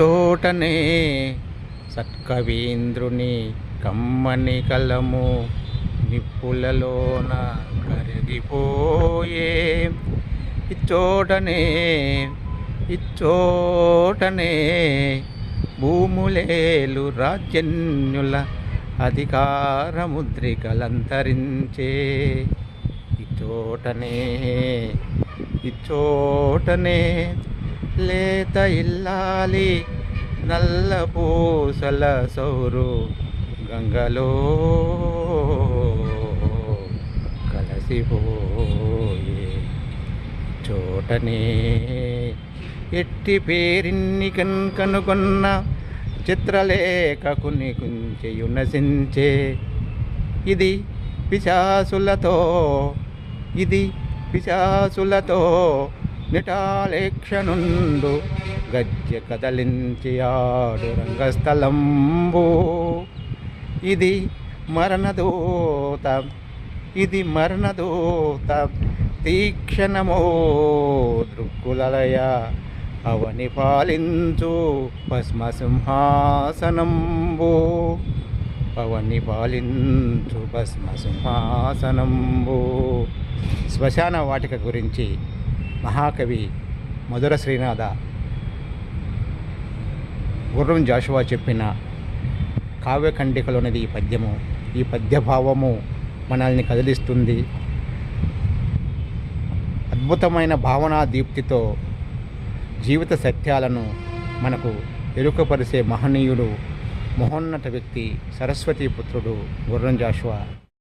చోటనే సత్కవీంద్రుని కమ్మని కలము నిప్పులలోన కరిగిపోయే. ఇచ్చోటనే ఇచ్చోటనే భూములేలు రాజన్యుల అధికారముద్రికలంతరించే. ఇచ్చోటనే ఇచ్చోటనే లేత ఇల్లాలి నల్ల పూసల సౌరు గంగలో కలసిపోయే చోటనే. ఎట్టి పేరిన్ని కన్ కనుగొన్న చిత్రలేఖకుని కుంచెయునసించే ఇది పిశాసులతో ఇది పిశాసులతో నిటాలేక్షనుండు గజ్జె కదలించి ఆడు రంగస్థలంబు. ఇది మరణదూత ఇది మరణదూత తీక్షణమో దృక్కులయ అవని పాలించు భస్మసింహాసనంబు. పవని పాలించు భస్మసింహాసనంబు. శ్మశాన వాటిక గురించి మహాకవి మధుర శ్రీనాథ. గుర్రం జాషువా చెప్పిన కావ్యఖండికలోనిది ఈ పద్యము. ఈ పద్యభావము మనల్ని కదిలిస్తుంది. అద్భుతమైన భావనా దీప్తితో జీవిత సత్యాలను మనకు ఎరుకపరిచే మహనీయుడు మహోన్నత వ్యక్తి సరస్వతీ పుత్రుడు గుర్రం జాషువా.